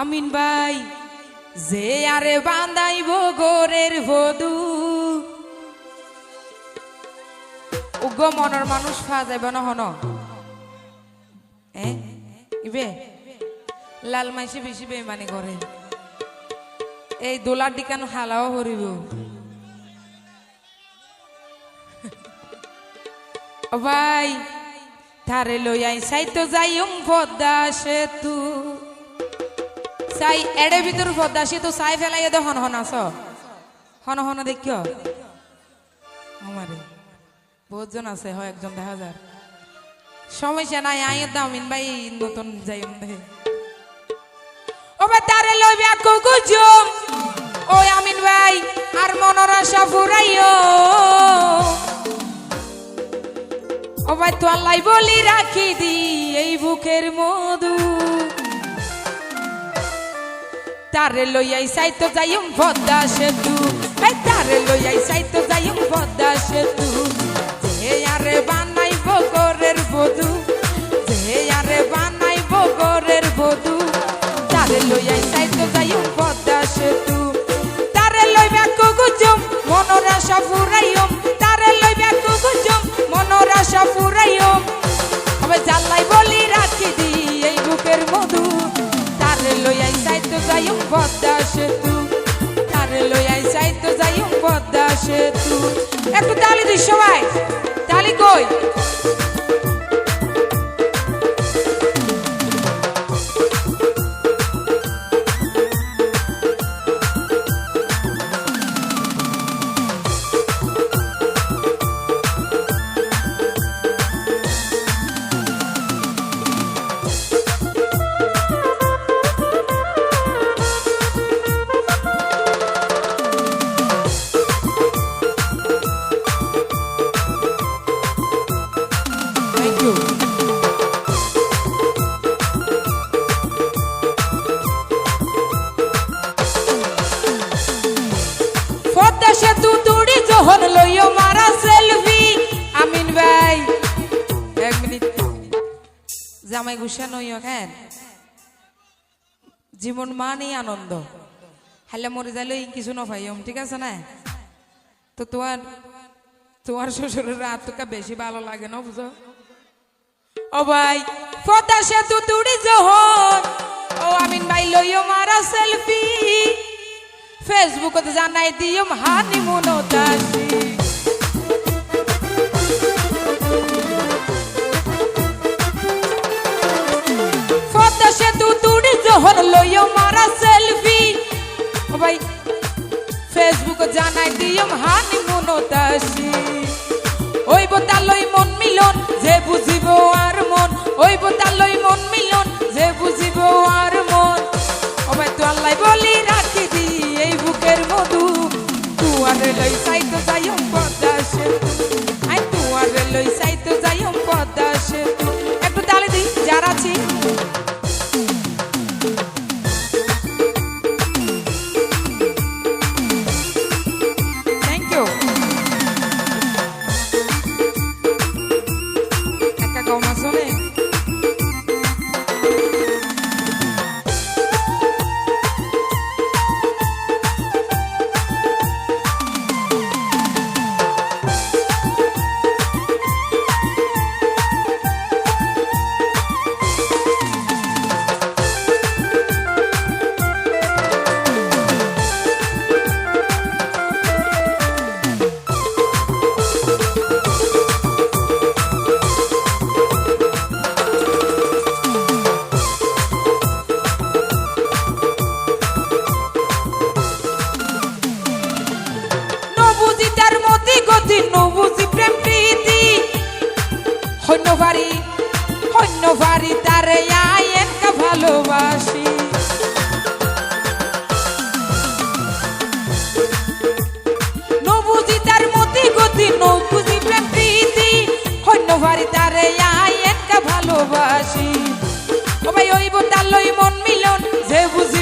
আমিন ভাই, যে আরে বান্দাইব গোরের ভদু উগ্র মনের মানুষ ফা যাইব না হন। লাল মাইসে বেশি বেমানি করে। এই দোলার দিকান হালাও হরিব ভাই, তারে লইয়াই সাই তো যাইম পদ্মা সেতু। সাই এড়ে ভিতর পদ্মা সেতু সাই ফেলাইয়া দে, হন হন আস হন হন দেখিও আমারে আছে, হয়, একজন দেখা যার সমস্যা নাই আয়ের দামিন ভাই, নতুন যাইম দেখে ও তারে গুজুম ওই আমিন ভাই, আর মনের আশা ও ভাই তো আল্লাহ বলি রাখি দি, এই বুকের মধু। তারে লইয়াই সাইতো যাইম পদ্মা সেতু তারে লইয়াই সাইতো যাইম পদ্মা সেতু আরে বানাইব গোরের বধু সেতু একটু তালি দিস সবাই। তালি কই? জামাই জীবন মানেই আনন্দ। হালে মরে যাইলে কিছু নফাইম ঠিক আছে না? তো তোমার তোমার শ্বশুরের রাত বেশি ভালো লাগে না বুঝো? ও ভাই পদ্মা সেতু তুড়ি যখন ও আমিন ভাই, লইও মারা সেলফি। ফেসবুকত জানাই দিম হানি মনোদাসী পদ্মা সেতু তুড়ি যখন লইও মারা সেলফি। ও ভাই ফেসবুক জানাই দিম হানি মনোদাসী যে বুঝিব আর মন ওই লই মন মিলন। যে বুঝিব আর মন ওবাই তো আল্লাহ বলি রাখি দি এই বুকের মধু। তুয়ারে লই গতি নবুজি প্রেম প্রীতি। হন্য ভারি তারে আয়েন ভালোবাসি। নবুজি তার মতি গতি নবুজি প্রেম প্রীতি। হন্য ভারি তারে আয়েন কা ভালোবাসি। ও ভাই ওই বোতাল মন মিলন, যে বুঝিব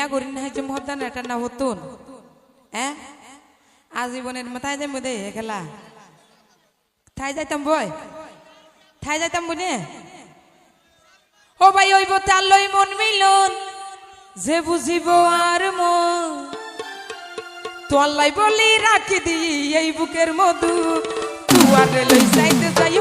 বিয়া করি না হয়েছে মহদান এটা না হতুন হ্যাঁ আজীবনের মাথায় যে মধ্যে খেলা থাই যাইতাম বই। থাই যাইতাম ও ভাই তার লই মন মিলন, যে বুঝিব আর মন। তোয়াল্লাই বলি রাখি দি, এই বুকের মধু তুয়ারে লই যাইতে যাই